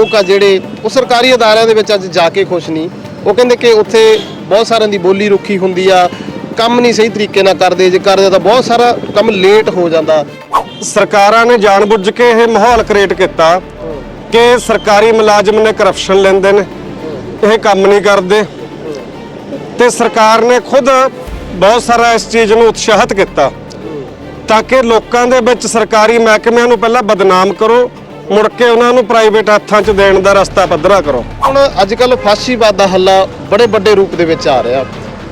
ਲੋਕ ਆ ਜਿਹੜੇ, ਉਹ ਸਰਕਾਰੀ ਅਦਾਰਿਆਂ ਦੇ ਵਿੱਚ ਅੱਜ ਜਾ ਕੇ ਖੁਸ਼ ਨਹੀਂ। ਉਹ ਕਹਿੰਦੇ ਕਿ ਉੱਥੇ ਬਹੁਤ ਸਾਰਿਆਂ ਦੀ ਬੋਲੀ ਰੁੱਖੀ ਹੁੰਦੀ ਆ, ਕੰਮ ਨਹੀਂ ਸਹੀ ਤਰੀਕੇ ਨਾਲ ਕਰਦੇ, ਜੇ ਕਰਦੇ ਤਾਂ ਬਹੁਤ ਸਾਰਾ ਕੰਮ ਲੇਟ ਹੋ ਜਾਂਦਾ। ਸਰਕਾਰਾਂ ਨੇ ਜਾਣਬੁੱਝ ਕੇ ਇਹ ਮਾਹੌਲ ਕ੍ਰੀਏਟ ਕੀਤਾ ਕਿ ਸਰਕਾਰੀ ਮੁਲਾਜ਼ਮ ਨੇ ਕਰਪਸ਼ਨ ਲੈਂਦੇ ਨੇ, ਇਹ ਕੰਮ ਨਹੀਂ ਕਰਦੇ। ਤੇ ਸਰਕਾਰ ਨੇ ਖੁਦ ਬਹੁਤ ਸਾਰਾ ਇਸ ਚੀਜ਼ ਨੂੰ ਉਤਸ਼ਾਹਿਤ ਕੀਤਾ, ਤਾਂ ਕਿ ਲੋਕਾਂ ਦੇ ਵਿੱਚ ਸਰਕਾਰੀ ਮਹਿਕਮਿਆਂ ਨੂੰ ਪਹਿਲਾਂ ਬਦਨਾਮ ਕਰੋ ਮੁੜ ਕੇ ਉਹਨਾਂ ਨੂੰ ਪ੍ਰਾਈਵੇਟ ਹੱਥਾਂ 'ਚ ਦੇਣ ਦਾ ਰਸਤਾ ਪੱਧਰਾ ਕਰੋ। ਹੁਣ ਅੱਜ ਕੱਲ ਫਾਸ਼ੀਵਾਦ ਦਾ ਹੱਲਾ ਬੜੇ ਵੱਡੇ ਰੂਪ ਦੇ ਵਿੱਚ ਆ ਰਿਹਾ।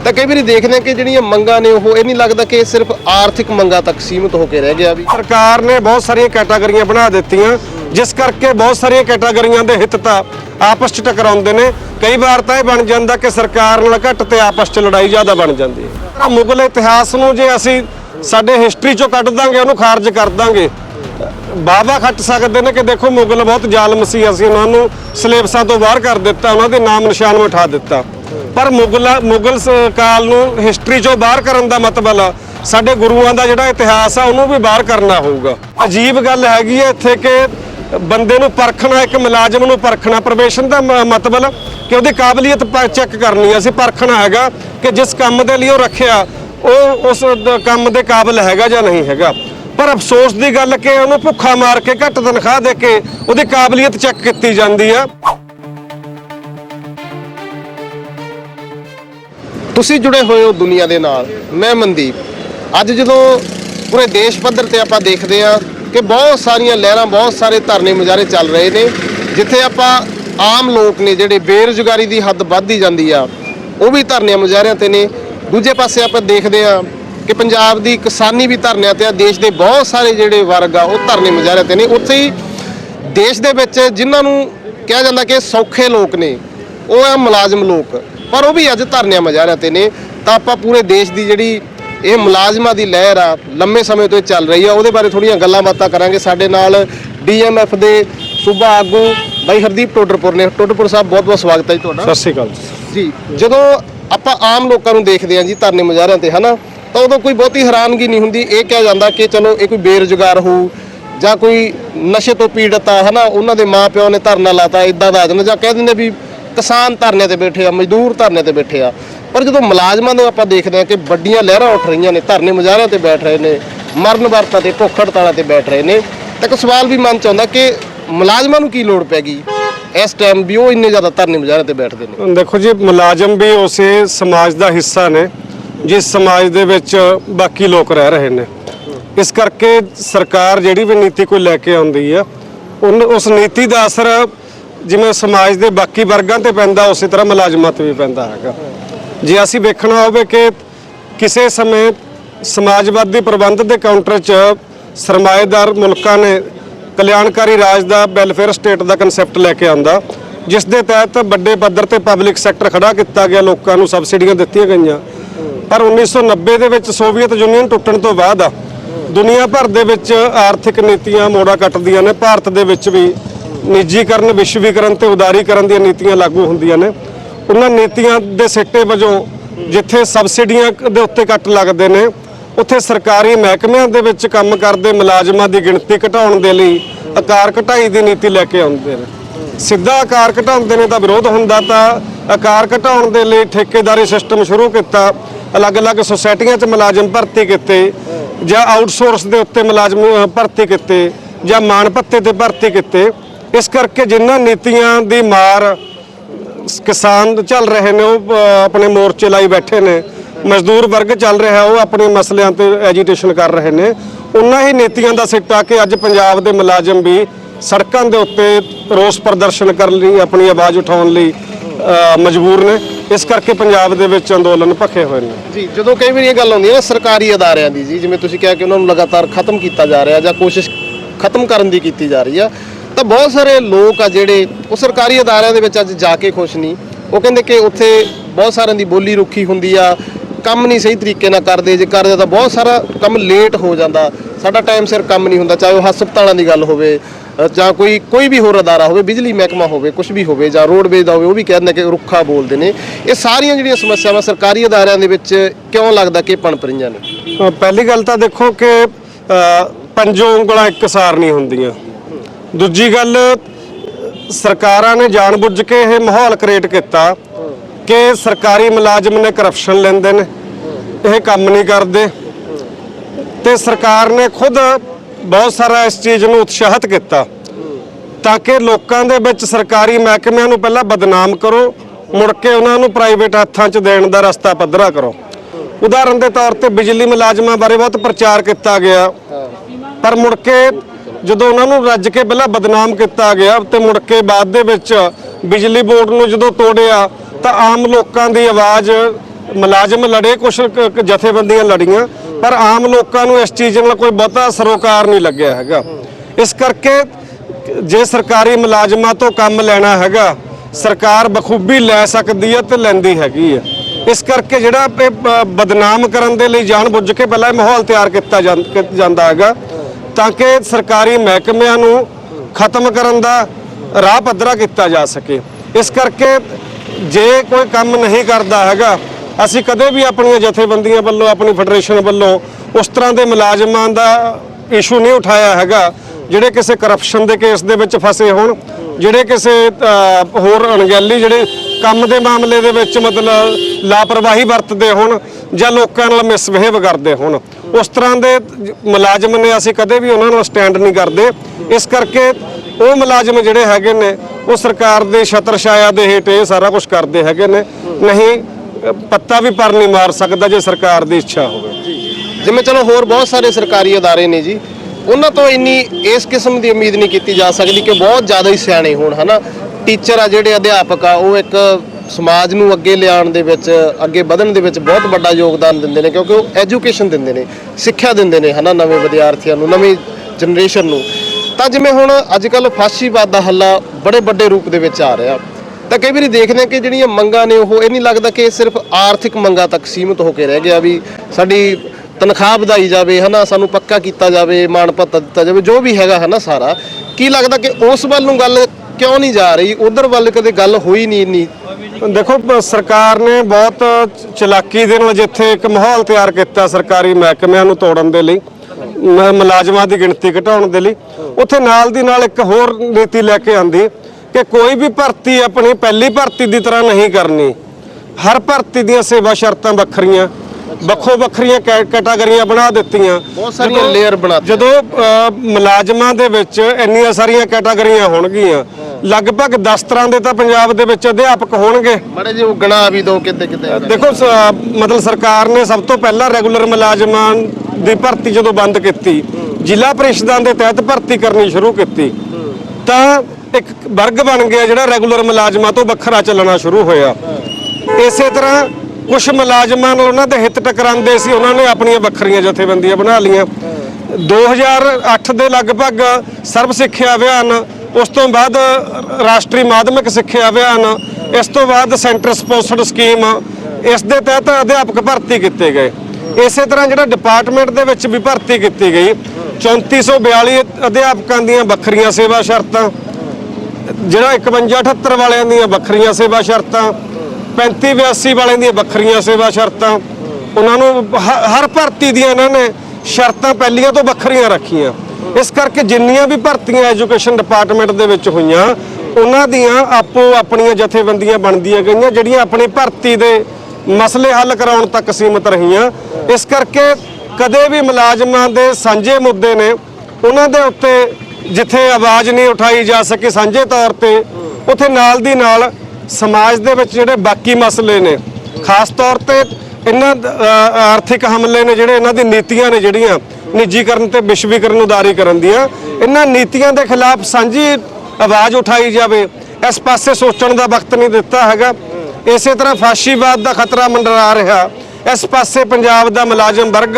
ਤਾਂ ਕਈ ਵਾਰੀ ਦੇਖਦੇ ਹਾਂ ਕਿ ਜਿਹੜੀਆਂ ਮੰਗਾਂ ਨੇ ਉਹ ਇਹ ਨਹੀਂ ਲੱਗਦਾ ਕਿ ਇਹ ਸਿਰਫ ਆਰਥਿਕ ਮੰਗਾਂ ਤੱਕ ਸੀਮਿਤ ਹੋ ਕੇ ਰਹਿ ਗਿਆ ਵੀ। ਸਰਕਾਰ ਨੇ ਬਹੁਤ ਸਾਰੀਆਂ ਕੈਟਾਗਰੀਆਂ ਬਣਾ ਦਿੱਤੀਆਂ ਜਿਸ ਕਰਕੇ ਬਹੁਤ ਸਾਰੀਆਂ ਕੈਟਾਗਰੀਆਂ ਦੇ ਹਿੱਤ ਤਾਂ ਆਪਸ 'ਚ ਟਕਰਾਉਂਦੇ ਨੇ। ਕਈ ਵਾਰ ਤਾਂ ਇਹ ਬਣ ਜਾਂਦਾ ਕਿ ਸਰਕਾਰ ਨਾਲ ਘੱਟ ਤੇ ਆਪਸ 'ਚ ਲੜਾਈ ਜ਼ਿਆਦਾ ਬਣ ਜਾਂਦੀ ਹੈ। ਮੁਗਲ ਇਤਿਹਾਸ ਨੂੰ ਜੇ ਅਸੀਂ ਸਾਡੇ ਹਿਸਟਰੀ 'ਚੋਂ ਕੱਢ ਦਾਂਗੇ ਉਹਨੂੰ ਖਾਰਜ ਕਰ ਦਾਂਗੇ। ਬਾਬਾ ਖੱਟ ਸਕਦੇ ਨੇ ਕਿ ਦੇਖੋ ਮੁਗਲ ਬਹੁਤ ਜ਼ਾਲਮ ਸੀ, ਅਸੀਂ ਉਹਨਾਂ ਨੂੰ ਸਿਲੇਬਸਾਂ ਤੋਂ ਬਾਹਰ ਕਰ ਦਿੱਤਾ, ਉਹਨਾਂ ਦੇ ਨਾਮ ਨਿਸ਼ਾਨ ਮਿਟਾ ਦਿੱਤਾ। ਪਰ ਮੁਗਲ ਮੁਗਲ ਸ- ਕਾਲ ਨੂੰ ਹਿਸਟਰੀ 'ਚੋਂ ਬਾਹਰ ਕਰਨ ਦਾ ਮਤਲਬ ਸਾਡੇ ਗੁਰੂਆਂ ਦਾ ਜਿਹੜਾ ਇਤਿਹਾਸ ਆ, ਉਹਨੂੰ ਵੀ ਬਾਹਰ ਕਰਨਾ ਹੋਊਗਾ। ਅਜੀਬ ਗੱਲ ਹੈਗੀ ਹੈ ਇੱਥੇ ਕਿ ਬੰਦੇ ਨੂੰ ਪਰਖਣਾ, ਇੱਕ ਮੁਲਾਜ਼ਮ ਨੂੰ ਪਰਖਣਾ, ਪ੍ਰਵੇਸ਼ਨ ਦਾ ਮ- ਮਤਲਬ ਕਿ ਉਹਦੀ ਕਾਬਲੀਅਤ ਚੈੱਕ ਕਰਨੀ ਅਸੀਂ ਪਰਖਣਾ ਹੈਗਾ ਕਿ ਜਿਸ ਕੰਮ ਦੇ ਲਈ ਉਹ ਰੱਖਿਆ, ਉਹ ਉਸ ਕੰਮ ਦੇ ਕਾਬਿਲ ਹੈਗਾ ਜਾਂ ਨਹੀਂ ਹੈਗਾ। ਪਰ ਅਫਸੋਸ ਦੀ ਗੱਲ ਕਿ ਉਹਨੂੰ ਭੁੱਖਾ ਮਾਰ ਕੇ ਘੱਟ ਤਨਖਾਹ ਦੇ ਕੇ ਉਹਦੀ ਕਾਬਲੀਅਤ ਚੈੱਕ ਕੀਤੀ ਜਾਂਦੀ ਆ। ਤੁਸੀਂ ਜੁੜੇ ਹੋਏ ਹੋ ਦੁਨੀਆ ਦੇ ਨਾਲ। ਮੈਂ ਮਨਦੀਪ। ਅੱਜ ਜਦੋਂ ਪੂਰੇ ਦੇਸ਼ ਪੱਧਰ ਤੇ ਆਪਾਂ ਦੇਖਦੇ ਆ ਕਿ ਬਹੁਤ ਸਾਰੀਆਂ ਲਹਿਰਾਂ, ਬਹੁਤ ਸਾਰੇ ਧਰਨੇ ਮੁਜ਼ਾਹਰੇ ਚੱਲ ਰਹੇ ਨੇ, ਜਿੱਥੇ ਆਪਾਂ ਆਮ ਲੋਕ ਨੇ ਜਿਹੜੇ ਬੇਰੁਜ਼ਗਾਰੀ ਦੀ ਹੱਦ ਵੱਧਦੀ ਜਾਂਦੀ ਆ, ਉਹ ਵੀ ਧਰਨਿਆਂ ਮੁਜ਼ਾਹਰਿਆਂ ਤੇ ਨੇ। ਦੂਜੇ ਪਾਸੇ ਆਪਾਂ ਦੇਖਦੇ ਆ ਕਿ ਪੰਜਾਬ ਦੀ ਕਿਸਾਨੀ ਵੀ ਧਰਨਿਆਂ ਤੇ ਆ ਦੇਸ਼ ਦੇ ਬਹੁਤ ਸਾਰੇ ਜਿਹੜੇ ਵਰਗ ਆ ਉਹ ਧਰਨੇ ਮੁਜ਼ਾਹਰਿਆਂ ਤੇ ਨੇ। ਉੱਥੇ ਹੀ ਦੇਸ਼ ਦੇ ਵਿੱਚ ਜਿਨ੍ਹਾਂ ਨੂੰ ਕਿਹਾ ਜਾਂਦਾ ਕਿ ਸੌਖੇ ਲੋਕ ਨੇ ਉਹ ਆ ਮੁਲਾਜ਼ਮ ਲੋਕ। ਪਰ ਉਹ ਵੀ ਅੱਜ ਧਰਨਿਆਂ ਮੁਜ਼ਾਹਰਿਆਂ ਤੇ ਨੇ। ਤਾਂ ਆਪਾਂ ਪੂਰੇ ਦੇਸ਼ ਦੀ ਜਿਹੜੀ ਇਹ ਮੁਲਾਜ਼ਮਾਂ ਦੀ ਲਹਿਰ ਆ ਲੰਮੇ ਸਮੇਂ ਤੋਂ ਇਹ ਚੱਲ ਰਹੀ ਆ ਉਹਦੇ ਬਾਰੇ ਥੋੜੀਆਂ ਗੱਲਾਂ ਬਾਤਾਂ ਕਰਾਂਗੇ। ਸਾਡੇ ਨਾਲ ਡੀਐਮਐਫ ਦੇ ਸੂਬਾ ਆਗੂ ਬਾਈ ਹਰਦੀਪ ਟੋਡਰਪੁਰ ਨੇ। ਟੋਡਰਪੁਰ ਸਾਹਿਬ ਬਹੁਤ ਬਹੁਤ ਸਵਾਗਤ ਹੈ ਜੀ ਤੁਹਾਡਾ। ਸਤਿ ਸ਼੍ਰੀ ਅਕਾਲ ਜੀ ਜਦੋਂ ਆਪਾਂ ਆਮ ਲੋਕਾਂ ਨੂੰ ਦੇਖਦੇ ਹਾਂ ਜੀ ਧਰਨੇ ਮੁਜ਼ਾਹਰਿਆਂ ਤੇ ਹਨਾ? ਤਾਂ ਉਦੋਂ ਕੋਈ ਬਹੁਤੀ ਹੈਰਾਨਗੀ ਨਹੀਂ ਹੁੰਦੀ। ਇਹ ਕਿਹਾ ਜਾਂਦਾ ਕਿ ਚਲੋ ਇਹ ਕੋਈ ਬੇਰੁਜ਼ਗਾਰ ਹੋਊ ਜਾਂ ਕੋਈ ਨਸ਼ੇ ਤੋਂ ਪੀੜਤ ਆ, ਹਨਾ? ਉਹਨਾਂ ਦੇ ਮਾਪਿਓ ਨੇ ਧਰਨਾ ਲਾਤਾ ਇਦਾਂ ਦਾ ਆ ਜਾਂਦਾ। ਜਾਂ ਕਹਿ ਦਿੰਦੇ ਵੀ ਕਿਸਾਨ ਧਰਨੇ ਤੇ ਬੈਠੇ ਆ, ਮਜ਼ਦੂਰ ਧਰਨੇ ਤੇ ਬੈਠੇ ਆ। ਪਰ ਜਦੋਂ ਮੁਲਾਜ਼ਮਾਂ ਨੂੰ ਆਪਾਂ ਦੇਖਦੇ ਹਾਂ ਕਿ ਵੱਡੀਆਂ ਲਹਿਰਾਂ ਉੱਠ ਰਹੀਆਂ ਨੇ, ਧਰਨੇ ਮੁਜ਼ਾਹਰਿਆਂ ਤੇ ਬੈਠ ਰਹੇ ਨੇ, ਮਰਨ ਵਰਤਾਂ ਤੇ, ਭੁੱਖ ਹੜਤਾਲਾਂ ਤੇ ਬੈਠ ਰਹੇ ਨੇ, ਤਾਂ ਇੱਕ ਸਵਾਲ ਵੀ ਮਨ ਚ ਆਉਂਦਾ ਕਿ ਮੁਲਾਜ਼ਮਾਂ ਨੂੰ ਕੀ ਲੋੜ ਪੈ ਗਈ? ਇਸ ਟਾਈਮ ਵੀ ਉਹ ਇੰਨੇ ਜ਼ਿਆਦਾ ਧਰਨੇ ਮੁਜ਼ਾਹਰਿਆਂ ਤੇ ਬੈਠਦੇ ਨੇ। ਦੇਖੋ ਜੀ, ਮੁਲਾਜ਼ਮ ਵੀ ਉਸੇ ਸਮਾਜ ਦਾ ਹਿੱਸਾ ਨੇ। ਜਿਸ ਸਮਾਜ ਦੇ ਵਿੱਚ ਬਾਕੀ ਲੋਕ ਰਹਿ ਰਹੇ ਨੇ। ਇਸ ਕਰਕੇ ਸਰਕਾਰ ਜਿਹੜੀ ਵੀ ਨੀਤੀ ਕੋਈ ਲੈ ਕੇ ਆਉਂਦੀ ਆ, ਉਨ- ਉਸ ਨੀਤੀ ਦਾ ਅਸਰ ਜਿਵੇਂ ਸਮਾਜ ਦੇ ਬਾਕੀ ਵਰਗਾਂ ਤੇ ਪੈਂਦਾ, ਉਸੇ ਤਰ੍ਹਾਂ ਮੁਲਾਜ਼ਮਾਂ ਤੇ ਵੀ ਪੈਂਦਾ ਹੈਗਾ। ਜੇ ਅਸੀਂ ਵੇਖਣਾ ਹੋਵੇ ਕਿ ਕਿਸੇ ਸਮੇਂ ਸਮਾਜਵਾਦੀ ਪ੍ਰਬੰਧ ਦੇ ਕਾਊਂਟਰ 'ਚ ਸਰਮਾਏਦਾਰ ਮੁਲਕਾਂ ਨੇ ਕਲਿਆਣਕਾਰੀ ਰਾਜ ਦਾ ਵੈਲਫੇਅਰ ਸਟੇਟ ਦਾ ਕਨਸੈਪਟ ਲੈ ਕੇ ਆਂਦਾ, ਜਿਸ ਦੇ ਤਹਿਤ ਵੱਡੇ ਪੱਧਰ ਤੇ ਪਬਲਿਕ ਸੈਕਟਰ ਖੜਾ ਕੀਤਾ ਗਿਆ, ਲੋਕਾਂ ਨੂੰ ਸਬਸਿਡੀਆਂ ਦਿੱਤੀਆਂ ਗਈਆਂ। ਪਰ 1990 ਦੇ ਵਿੱਚ ਸੋਵੀਅਤ ਯੂਨੀਅਨ ਟੁੱਟਣ ਤੋਂ ਬਾਅਦ ਦੁਨੀਆ ਭਰ ਦੇ ਵਿੱਚ ਆਰਥਿਕ ਨੀਤੀਆਂ ਮੋੜਾ ਕੱਟਦੀਆਂ ਨੇ। ਭਾਰਤ ਦੇ ਵਿੱਚ ਵੀ ਨਿੱਜੀਕਰਨ, ਵਿਸ਼ਵੀਕਰਨ ਤੇ ਉਦਾਰੀਕਰਨ ਦੀਆਂ ਨੀਤੀਆਂ ਲਾਗੂ ਹੁੰਦੀਆਂ ਨੇ। ਉਹਨਾਂ ਨੀਤੀਆਂ ਦੇ ਸਿੱਟੇ ਵਜੋਂ ਜਿੱਥੇ ਸਬਸਿਡੀਆਂ ਦੇ ਉੱਤੇ ਕੱਟ ਲੱਗਦੇ ਨੇ, ਉੱਥੇ ਸਰਕਾਰੀ ਮਹਿਕਮਿਆਂ ਦੇ ਵਿੱਚ ਕੰਮ ਕਰਦੇ ਮੁਲਾਜ਼ਮਾਂ ਦੀ ਗਿਣਤੀ ਘਟਾਉਣ ਦੇ ਲਈ ਆਕਾਰ ਘਟਾਈ ਦੀ ਨੀਤੀ ਲੈ ਕੇ ਆਉਂਦੇ ਨੇ। ਸਿੱਧਾ ਆਕਾਰ ਘਟਾਉਂਦੇ ਨੇ ਤਾਂ ਵਿਰੋਧ ਹੁੰਦਾ ਤਾਂ ਆਕਾਰ ਘਟਾਉਣ ਦੇ ਲਈ ਠੇਕੇਦਾਰੀ ਸਿਸਟਮ ਸ਼ੁਰੂ ਕੀਤਾ। ਅਲੱਗ-ਅਲੱਗ ਸੁਸਾਇਟੀਆਂ 'ਚ ਮੁਲਾਜ਼ਮ ਭਰਤੀ ਕੀਤੇ, ਜਾਂ ਆਊਟਸੋਰਸ ਦੇ ਉੱਤੇ ਮੁਲਾਜ਼ਮ ਭਰਤੀ ਕੀਤੇ, ਜਾਂ ਮਾਣ ਭੱਤੇ ਤੇ ਭਰਤੀ ਕੀਤੇ। ਇਸ ਕਰਕੇ ਜਿਨ੍ਹਾਂ ਨੀਤੀਆਂ ਦੀ ਮਾਰ ਕਿਸਾਨ ਚੱਲ ਰਹੇ ਨੇ, ਉਹ ਆਪਣੇ ਮੋਰਚੇ ਲਾਈ ਬੈਠੇ ਨੇ, ਮਜ਼ਦੂਰ ਵਰਗ ਚੱਲ ਰਿਹਾ, ਉਹ ਆਪਣੇ ਮਸਲਿਆਂ ਤੇ ਐਜੀਟੇਸ਼ਨ ਕਰ ਰਹੇ ਨੇ। ਉਹਨਾਂ ਹੀ ਨੀਤੀਆਂ ਦਾ ਸਿੱਟਾ ਕਿ ਅੱਜ ਪੰਜਾਬ ਦੇ ਮੁਲਾਜ਼ਮ ਵੀ ਸੜਕਾਂ ਦੇ ਉੱਤੇ ਰੋਸ ਪ੍ਰਦਰਸ਼ਨ ਕਰਨ ਲਈ, ਆਪਣੀ ਆਵਾਜ਼ ਉਠਾਉਣ ਲਈ ਮਜਬੂਰ ਨੇ। ਇਸ ਕਰਕੇ ਪੰਜਾਬ ਦੇ ਵਿੱਚ ਅੰਦੋਲਨ ਭਖੇ ਹੋਏ ਨੇ। ਜੀ, ਜਦੋਂ ਕਈ ਵਾਰੀ ਇਹ ਗੱਲ ਆਉਂਦੀ ਹੈ ਨਾ ਸਰਕਾਰੀ ਅਦਾਰਿਆਂ ਦੀ ਜੀ, ਜਿਵੇਂ ਤੁਸੀਂ ਕਿਹਾ ਕਿ ਉਹਨਾਂ ਨੂੰ ਲਗਾਤਾਰ ਖਤਮ ਕੀਤਾ ਜਾ ਰਿਹਾ ਜਾਂ ਕੋਸ਼ਿਸ਼ ਖਤਮ ਕਰਨ ਦੀ ਕੀਤੀ ਜਾ ਰਹੀ ਆ, ਤਾਂ ਬਹੁਤ ਸਾਰੇ ਲੋਕ ਆ ਜਿਹੜੇ, ਉਹ ਸਰਕਾਰੀ ਅਦਾਰਿਆਂ ਦੇ ਵਿੱਚ ਅੱਜ ਜਾ ਕੇ ਖੁਸ਼ ਨਹੀਂ। ਉਹ ਕਹਿੰਦੇ ਕਿ ਉੱਥੇ ਬਹੁਤ ਸਾਰਿਆਂ ਦੀ ਬੋਲੀ ਰੁੱਖੀ ਹੁੰਦੀ ਆ, ਕੰਮ ਨਹੀਂ ਸਹੀ ਤਰੀਕੇ ਨਾਲ ਕਰਦੇ, ਜੇ ਕਰਦੇ ਤਾਂ ਬਹੁਤ ਸਾਰਾ ਕੰਮ ਲੇਟ ਹੋ ਜਾਂਦਾ। ਸਾਡਾ ਟਾਈਮ ਸਿਰ ਕੰਮ ਨਹੀਂ ਹੁੰਦਾ, ਚਾਹੇ ਉਹ ਹਸਪਤਾਲਾਂ ਦੀ ਗੱਲ ਹੋਵੇ ਜਾਂ ਕੋਈ ਕੋਈ ਵੀ ਹੋਰ ਅਦਾਰਾ ਹੋਵੇ, ਬਿਜਲੀ ਮਹਿਕਮਾ ਹੋਵੇ ਕੁਝ ਵੀ ਹੋਵੇ ਜਾਂ ਰੋਡਵੇਜ਼ ਦਾ ਹੋਵੇ, ਉਹ ਵੀ ਕਹਿੰਦੇ ਕਿ ਰੁੱਖਾ ਬੋਲਦੇ ਨੇ। ਇਹ ਸਾਰੀਆਂ ਜਿਹੜੀਆਂ ਸਮੱਸਿਆਵਾਂ ਸਰਕਾਰੀ ਅਦਾਰਿਆਂ ਦੇ ਵਿੱਚ ਕਿਉਂ ਲੱਗਦਾ ਕਿ ਪਣਪ ਰਹੀਆਂ ਨੇ? ਪਹਿਲੀ ਗੱਲ ਤਾਂ ਦੇਖੋ ਕਿ ਪੰਜੋਂ ਉਂਗਲਾਂ ਇੱਕਸਾਰ ਨਹੀਂ ਹੁੰਦੀਆਂ। ਦੂਜੀ ਗੱਲ, ਸਰਕਾਰਾਂ ਨੇ ਜਾਣਬੁੱਝ ਕੇ ਇਹ ਮਾਹੌਲ ਕ੍ਰੀਏਟ ਕੀਤਾ ਕਿ ਸਰਕਾਰੀ ਮੁਲਾਜ਼ਮ ਨੇ ਕਰਪਸ਼ਨ ਲੈਂਦੇ ਨੇ। ਇਹ ਕੰਮ ਨਹੀਂ ਕਰਦੇ। ਤੇ ਸਰਕਾਰ ਨੇ ਖੁਦ ਬਹੁਤ ਸਾਰਾ ਇਸ ਚੀਜ਼ ਨੂੰ ਉਤਸ਼ਾਹਿਤ ਕੀਤਾ ਤਾਂ ਕਿ ਲੋਕਾਂ ਦੇ ਵਿੱਚ ਸਰਕਾਰੀ ਮਹਿਕਮਿਆਂ ਨੂੰ ਪਹਿਲਾਂ ਬਦਨਾਮ ਕਰੋ, ਮੁੜ ਕੇ ਉਹਨਾਂ ਨੂੰ ਪ੍ਰਾਈਵੇਟ ਹੱਥਾਂ 'ਚ ਦੇਣ ਦਾ ਰਸਤਾ ਪੱਧਰਾ ਕਰੋ। ਉਦਾਹਰਨ ਦੇ ਤੌਰ ਤੇ ਬਿਜਲੀ ਮੁਲਾਜ਼ਮਾਂ ਬਾਰੇ ਬਹੁਤ ਪ੍ਰਚਾਰ ਕੀਤਾ ਗਿਆ। ਪਰ ਮੁੜ ਕੇ ਜਦੋਂ ਉਹਨਾਂ ਨੂੰ ਰੱਜ ਕੇ ਪਹਿਲਾਂ ਬਦਨਾਮ ਕੀਤਾ ਗਿਆ ਤੇ ਮੁੜ ਕੇ ਬਾਅਦ ਦੇ ਵਿੱਚ ਬਿਜਲੀ ਬੋਰਡ ਨੂੰ ਜਦੋਂ ਤੋੜਿਆ ਤਾਂ ਆਮ ਲੋਕਾਂ ਦੀ ਆਵਾਜ਼ ਮੁਲਾਜ਼ਮ ਲੜੇ, ਕੁਛ ਕ- ਕ- ਜਥੇਬੰਦੀਆਂ ਲੜੀਆਂ, ਪਰ ਆਮ ਲੋਕਾਂ ਨੂੰ ਇਸ ਚੀਜ਼ ਨਾਲ ਕੋਈ ਬਹੁਤਾ ਸਰੋਕਾਰ ਨਹੀਂ ਲੱਗਿਆ ਹੈਗਾ। ਇਸ ਕਰਕੇ ਜੇ ਸਰਕਾਰੀ ਮੁਲਾਜ਼ਮਾਂ ਤੋਂ ਕੰਮ ਲੈਣਾ ਹੈਗਾ, ਸਰਕਾਰ ਬਖੂਬੀ ਲੈ ਸਕਦੀ ਹੈ ਤੇ ਲੈਂਦੀ ਹੈਗੀ ਹੈ। ਇਸ ਕਰਕੇ ਜਿਹੜਾ ਇਹ ਬ- ਬਦਨਾਮ ਕਰਨ ਦੇ ਲਈ ਜਾਣਬੁੱਝ ਕੇ ਪਹਿਲਾਂ ਇਹ ਮਾਹੌਲ ਤਿਆਰ ਕੀਤਾ ਜਾਂ- ਕੀ- ਜਾਂਦਾ ਹੈਗਾ, ਤਾਂ ਕਿ ਸਰਕਾਰੀ ਮਹਿਕਮਿਆਂ ਨੂੰ ਖਤਮ ਕਰਨ ਦਾ ਰਾਹ ਪੱਧਰਾ ਕੀਤਾ ਜਾ ਸਕੇ। ਇਸ ਕਰਕੇ ਜੇ ਕੋਈ ਕੰਮ ਨਹੀਂ ਕਰਦਾ ਹੈਗਾ ਅਸੀਂ ਕਦੇ ਵੀ ਆਪਣੀਆਂ ਜਥੇਬੰਦੀਆਂ ਵੱਲੋਂ, ਆਪਣੀ ਫੈਡਰੇਸ਼ਨ ਵੱਲੋਂ ਉਸ ਤਰ੍ਹਾਂ ਦੇ ਮੁਲਾਜ਼ਮਾਂ ਦਾ ਇਸ਼ੂ ਨਹੀਂ ਉਠਾਇਆ ਹੈਗਾ, ਜਿਹੜੇ ਕਿਸੇ ਕਰਪਸ਼ਨ ਦੇ ਕੇਸ ਦੇ ਵਿੱਚ ਫਸੇ ਹੋਣ, ਜਿਹੜੇ ਕਿਸੇ ਹੋਰ ਅਣਗਹਿਲੀ ਜਿਹੜੇ ਕੰਮ ਦੇ ਮਾਮਲੇ ਦੇ ਵਿੱਚ ਮਤਲਬ ਲਾਪਰਵਾਹੀ ਵਰਤਦੇ ਹੋਣ ਜਾਂ ਲੋਕਾਂ ਨਾਲ ਮਿਸਬਿਹੇਵ ਕਰਦੇ ਹੋਣ, ਉਸ ਤਰ੍ਹਾਂ ਦੇ ਮੁਲਾਜ਼ਮ ਨੇ ਅਸੀਂ ਕਦੇ ਵੀ ਉਹਨਾਂ ਨੂੰ ਸਟੈਂਡ ਨਹੀਂ ਕਰਦੇ। ਇਸ ਕਰਕੇ ਉਹ ਮੁਲਾਜ਼ਮ ਜਿਹੜੇ ਹੈਗੇ ਨੇ, ਉਹ ਸਰਕਾਰ ਦੇ ਛਤਰ ਛਾਇਆ ਦੇ ਹੇਠ ਇਹ ਸਾਰਾ ਕੁਝ ਕਰਦੇ ਹੈਗੇ ਨੇ। ਨਹੀਂ ਪੱਤਾ ਵੀ ਪਰ ਨਹੀਂ ਮਾਰ ਸਕਦਾ ਜੇ ਸਰਕਾਰ ਦੀ ਇੱਛਾ ਹੋਵੇ। ਜਿਵੇਂ ਚਲੋ ਹੋਰ ਬਹੁਤ ਸਾਰੇ ਸਰਕਾਰੀ ਅਦਾਰੇ ਨੇ ਜੀ। ਉਹਨਾਂ ਤੋਂ ਇੰਨੀ ਇਸ ਕਿਸਮ ਦੀ ਉਮੀਦ ਨਹੀਂ ਕੀਤੀ ਜਾ ਸਕਦੀ ਕਿ ਬਹੁਤ ਜ਼ਿਆਦਾ ਹੀ ਸਿਆਣੇ ਹੋਣ, ਹਨਾ? ਟੀਚਰ ਆ ਜਿਹੜੇ ਅਧਿਆਪਕ ਆ, ਉਹ ਇੱਕ ਸਮਾਜ ਨੂੰ ਅੱਗੇ ਲਿਆਉਣ ਦੇ ਵਿੱਚ, ਅੱਗੇ ਵਧਣ ਦੇ ਵਿੱਚ ਬਹੁਤ ਵੱਡਾ ਯੋਗਦਾਨ ਦਿੰਦੇ ਨੇ ਕਿਉਂਕਿ ਉਹ ਐਜੂਕੇਸ਼ਨ ਦਿੰਦੇ ਨੇ, ਸਿੱਖਿਆ ਦਿੰਦੇ ਨੇ, ਹਨਾ, ਨਵੇਂ ਵਿਦਿਆਰਥੀਆਂ ਨੂੰ, ਨਵੀਂ ਜਨਰੇਸ਼ਨ ਨੂੰ। ਤਾਂ ਜਿਵੇਂ ਹੁਣ ਅੱਜ ਕੱਲ ਫਾਸ਼ੀਵਾਦ ਦਾ ਹੱਲਾ ਬੜੇ ਵੱਡੇ ਰੂਪ ਦੇ ਵਿੱਚ ਆ ਰਿਹਾ। ਤਾਂ ਕਈ ਵਾਰੀ ਦੇਖਦੇ ਹਾਂ ਕਿ ਜਿਹੜੀਆਂ ਮੰਗਾਂ ਨੇ ਉਹ, ਇਹ ਨਹੀਂ ਲੱਗਦਾ ਕਿ ਸਿਰਫ ਆਰਥਿਕ ਮੰਗਾਂ ਤੱਕ ਸੀਮਿਤ ਹੋ ਕੇ ਰਹਿ ਗਿਆ ਵੀ ਸਾਡੀ ਤਨਖਾਹ ਵਧਾਈ ਜਾਵੇ, ਹਨਾ, ਸਾਨੂੰ ਪੱਕਾ ਕੀਤਾ ਜਾਵੇ, ਮਾਣ ਭੱਤਾ ਦਿੱਤਾ ਜਾਵੇ, ਜੋ ਵੀ ਹੈਗਾ, ਹਨਾ, ਸਾਰਾ। ਕੀ ਲੱਗਦਾ ਕਿ ਉਸ ਵੱਲ ਨੂੰ ਗੱਲ ਕਿਉਂ ਨਹੀਂ ਜਾ ਰਹੀ? ਉਧਰ ਵੱਲ ਕਦੇ ਗੱਲ ਹੋਈ ਨਹੀਂ ਇੰਨੀ? ਦੇਖੋ ਸਰਕਾਰ ਨੇ ਬਹੁਤ ਚਲਾਕੀ ਦੇ ਨਾਲ ਜਿੱਥੇ ਇੱਕ ਮਾਹੌਲ ਤਿਆਰ ਕੀਤਾ ਸਰਕਾਰੀ ਮਹਿਕਮਿਆਂ ਨੂੰ ਤੋੜਨ ਦੇ ਲਈ ਮੁਲਾਜ਼ਮਾਂ ਦੀ ਗਿਣਤੀ ਘਟਾਉਣ ਦੇ ਲਈ, ਉੱਥੇ ਨਾਲ ਦੀ ਨਾਲ ਇੱਕ ਹੋਰ ਨੀਤੀ ਲੈ ਕੇ ਆਂਦੀ ਕਿ ਕੋਈ ਵੀ ਭਰਤੀ ਆਪਣੀ ਪਹਿਲੀ ਭਰਤੀ ਦੀ ਤਰ੍ਹਾਂ ਨਹੀਂ ਕਰਨੀ। ਹਰ ਭਰਤੀ ਦੀਆਂ ਸੇਵਾ ਸ਼ਰਤਾਂ ਵੱਖਰੀਆਂ ਵੱਖੋ ਵੱਖਰੀਆਂ ਕੈ- ਕੈਟਾਗਰੀਆਂ ਬਣਾ ਦਿੱਤੀਆਂ। ਬਹੁਤ ਸਾਰੀਆਂ ਜਦੋਂ- layer ਬਣਾ ਦਿੱਤੀਆਂ। ਜਦੋਂ ਮੁਲਾਜ਼ਮਾਂ ਦੇ ਵਿੱਚ ਇੰਨੀਆਂ ਸਾਰੀਆਂ ਕੈਟਾਗਰੀਆਂ ਹੋਣਗੀਆਂ ਲਗਭਗ 10 ਤਰ੍ਹਾਂ ਦੇ ਤਾਂ ਪੰਜਾਬ ਦੇ ਵਿੱਚ ਅਧਿਆਪਕ ਹੋਣਗੇ। ਬੜੇ ਜਿਹੇ ਉਗਣਾ ਵੀ ਦੋ ਕਿਤੇ ਕਿਤੇ। ਦੇਖੋ ਸ- ਮਤਲਬ ਸਰਕਾਰ ਨੇ ਸਭ ਤੋਂ ਪਹਿਲਾਂ ਰੈਗੂਲਰ ਮੁਲਾਜ਼ਮਾਂ ਦੀ ਭਰਤੀ ਜਦੋਂ ਬੰਦ ਕੀਤੀ ਜ਼ਿਲ੍ਹਾ ਪ੍ਰੀਸ਼ਦਾਂ ਦੇ ਤਹਿਤ ਭਰਤੀ ਕਰਨੀ ਸ਼ੁਰੂ ਕੀਤੀ ਤਾਂ ਇੱਕ ਵਰਗ ਬਣ ਗਿਆ ਜਿਹੜਾ ਰੈਗੂਲਰ ਮੁਲਾਜ਼ਮਾਂ ਤੋਂ ਵੱਖਰਾ ਚੱਲਣਾ ਸ਼ੁਰੂ ਹੋਇਆ। ਇਸੇ ਤਰ੍ਹਾਂ ਕੁਝ ਮੁਲਾਜ਼ਮਾਂ ਨਾਲ ਉਹਨਾਂ ਦੇ ਹਿੱਤ ਟਕਰਾਉਂਦੇ ਸੀ, ਉਹਨਾਂ ਨੇ ਆਪਣੀਆਂ ਵੱਖਰੀਆਂ ਜਥੇਬੰਦੀਆਂ ਬਣਾ ਲਈਆਂ। 2008 ਦੇ ਲਗਭਗ ਸਰਬ ਸਿੱਖਿਆ ਅਭਿਆਨ, ਉਸ ਤੋਂ ਬਾਅਦ ਰਾਸ਼ਟਰੀ ਮਾਧਿਮਿਕ ਸਿੱਖਿਆ ਅਭਿਆਨ, ਇਸ ਤੋਂ ਬਾਅਦ ਸੈਂਟਰ ਸਪਾਂਸਰਡ ਸਕੀਮ, ਇਸ ਦੇ ਤਹਿਤ ਅਧਿਆਪਕ ਭਰਤੀ ਕੀਤੇ ਗਏ। ਇਸੇ ਤਰ੍ਹਾਂ ਜਿਹੜਾ ਡਿਪਾਰਟਮੈਂਟ ਦੇ ਵਿੱਚ ਵੀ ਭਰਤੀ ਕੀਤੀ ਗਈ। 3442 ਅਧਿਆਪਕਾਂ ਦੀਆਂ ਵੱਖਰੀਆਂ ਸੇਵਾ ਸ਼ਰਤਾਂ ਜਿਹੜਾ 5178 ਵਾਲਿਆਂ ਦੀਆਂ ਵੱਖਰੀਆਂ ਸੇਵਾ ਸ਼ਰਤਾਂ 3582 ਵਾਲਿਆਂ ਦੀਆਂ ਵੱਖਰੀਆਂ ਸੇਵਾ ਸ਼ਰਤਾਂ, ਉਹਨਾਂ ਨੂੰ ਹ- ਹਰ ਭਰਤੀ ਦੀਆਂ ਇਹਨਾਂ ਨੇ ਸ਼ਰਤਾਂ ਪਹਿਲੀਆਂ ਤੋਂ ਵੱਖਰੀਆਂ ਰੱਖੀਆਂ। ਇਸ ਕਰਕੇ ਜਿੰਨੀਆਂ ਵੀ ਭਰਤੀਆਂ ਐਜੂਕੇਸ਼ਨ ਡਿਪਾਰਟਮੈਂਟ ਦੇ ਵਿੱਚ ਹੋਈਆਂ, ਉਹਨਾਂ ਦੀਆਂ ਆਪੋ ਆਪਣੀਆਂ ਜਥੇਬੰਦੀਆਂ ਬਣਦੀਆਂ ਗਈਆਂ, ਜਿਹੜੀਆਂ ਆਪਣੀ ਭਰਤੀ ਦੇ ਮਸਲੇ ਹੱਲ ਕਰਾਉਣ ਤੱਕ ਸੀਮਤ ਰਹੀਆਂ। ਇਸ ਕਰਕੇ ਕਦੇ ਵੀ ਮੁਲਾਜ਼ਮਾਂ ਦੇ ਸਾਂਝੇ ਮੁੱਦੇ ਨੇ, ਉਹਨਾਂ ਦੇ ਉੱਤੇ ਜਿੱਥੇ ਆਵਾਜ਼ ਨਹੀਂ ਉਠਾਈ ਜਾ ਸਕੀ ਸਾਂਝੇ ਤੌਰ ਤੇ, ਉੱਥੇ ਨਾਲ ਦੀ ਨਾਲ ਸਮਾਜ ਦੇ ਵਿੱਚ ਜਿਹੜੇ ਬਾਕੀ ਮਸਲੇ ਨੇ, ਖਾਸ ਤੌਰ ਤੇ ਇਹਨਾਂ ਆਰਥਿਕ ਹਮਲੇ ਨੇ ਜਿਹੜੇ ਇਹਨਾਂ ਦੀ ਨੀਤੀਆਂ ਨੇ ਜਿਹੜੀਆਂ, ਨਿੱਜੀਕਰਨ ਤੇ ਵਿਸ਼ਵੀਕਰਨ ਉਦਾਰੀ ਕਰਨ ਦੀਆਂ, ਇਹਨਾਂ ਨੀਤੀਆਂ ਦੇ ਖਿਲਾਫ ਸਾਂਝੀ ਆਵਾਜ਼ ਉਠਾਈ ਜਾਵੇ, ਇਸ ਪਾਸੇ ਸੋਚਣ ਦਾ ਵਕਤ ਨਹੀਂ ਦਿੱਤਾ ਹੈਗਾ। ਇਸੇ ਤਰ੍ਹਾਂ ਫਾਸ਼ੀਵਾਦ ਦਾ ਖਤਰਾ ਮੰਡਰਾ ਰਿਹਾ। ਇਸ ਪਾਸੇ ਪੰਜਾਬ ਦਾ ਮੁਲਾਜ਼ਮ ਵਰਗ